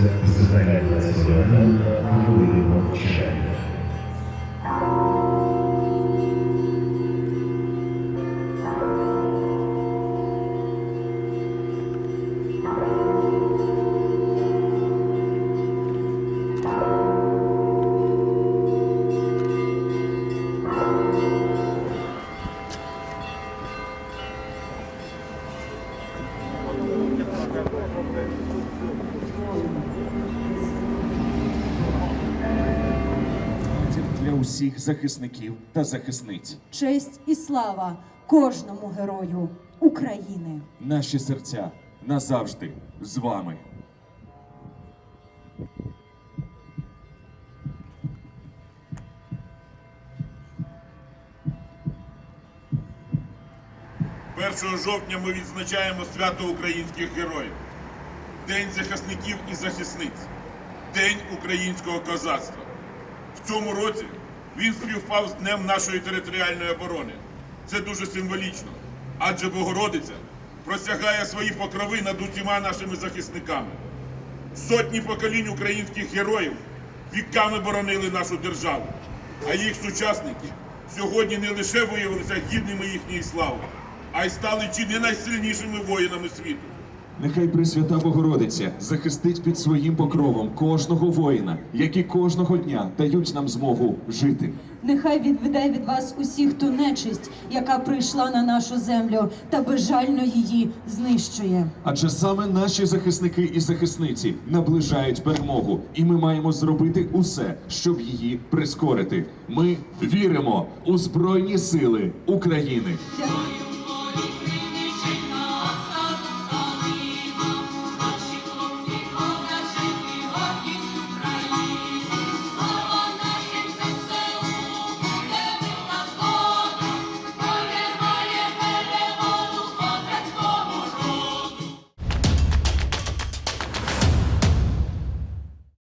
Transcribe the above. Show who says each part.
Speaker 1: Сердце состояние национального, мы его читаем. Усіх захисників та захисниць.
Speaker 2: Честь і слава кожному герою України.
Speaker 1: Наші серця назавжди з вами.
Speaker 3: Першого жовтня ми відзначаємо свято українських героїв, День захисників і захисниць, День українського козацтва. В цьому році він співпав з Днем нашої територіальної оборони. Це дуже символічно, адже Богородиця просягає свої покрови над усіма нашими захисниками. Сотні поколінь українських героїв віками боронили нашу державу, а їх сучасники сьогодні не лише виявилися гідними їхньої слави, а й стали чи не найсильнішими воїнами світу.
Speaker 1: Нехай Пресвята Богородиця захистить під своїм покровом кожного воїна, які кожного дня дають нам змогу жити.
Speaker 2: Нехай відведе від вас усіх ту нечисть, яка прийшла на нашу землю та безжально її знищує.
Speaker 1: Адже саме наші захисники і захисниці наближають перемогу, і ми маємо зробити усе, щоб її прискорити. Ми віримо у Збройні Сили України.